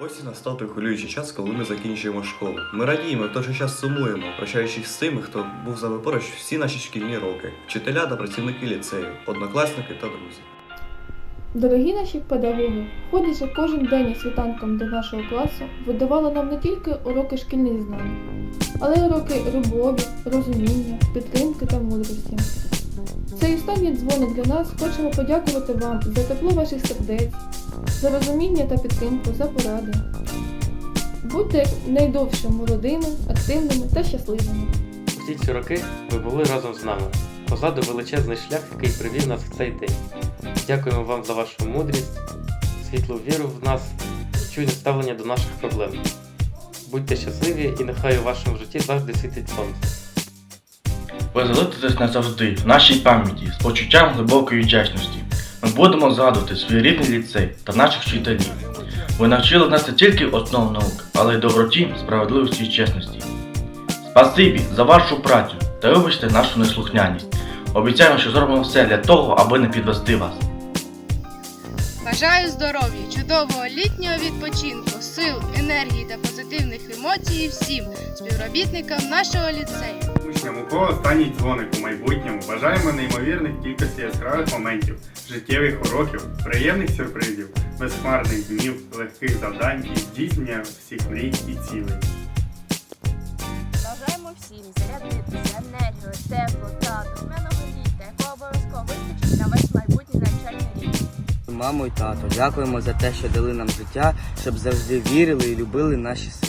Ось і настав той хвилюючий час, коли ми закінчуємо школу. Ми радіємо, в той же час сумуємо, прощаючись з тими, хто був з нами поруч всі наші шкільні роки, вчителя та працівники ліцею, однокласники та друзі. Дорогі наші педагоги, ходячи кожен день і світанком до нашого класу, ви давали нам не тільки уроки шкільних знань, але й уроки любові, розуміння, підтримки та мудрості. Цей останній дзвоник для нас хочемо подякувати вам за тепло ваших сердець, за розуміння та підтримку, за поради. Будьте найдовше молодими, активними та щасливими. Всі ці роки ви були разом з нами. Позаду величезний шлях, який привів нас в цей день. Дякуємо вам за вашу мудрість, світлу віру в нас, чуйне ставлення до наших проблем. Будьте щасливі і нехай у вашому житті завжди світить сонце. Ви залишитесь назавжди в нашій пам'яті з почуттям глибокої вдячності. Ми будемо згадувати свій рідний ліцей та наших вчителів. Ви навчили нас не тільки основ наук, але й доброті, справедливості і чесності. Спасибі за вашу працю та вибачте нашу неслухняність. Обіцяємо, що зробимо все для того, аби не підвести вас. Бажаю здоров'я, чудового літнього відпочинку, сил, енергії та позитивних емоцій всім співробітникам нашого ліцею. У кого останній дзвоник у майбутньому, бажаємо неймовірних кількості яскравих моментів, життєвих уроків, приємних сюрпризів, безхмарних днів, легких завдань і здійснення всіх мрій і цілей. Бажаємо всім зарядитися енергію, тепло та духмяного літа, якого обов'язково вистачить на весь майбутній навчальний рік. Мамо і тато, дякуємо за те, що дали нам життя, щоб завжди вірили і любили наші сили.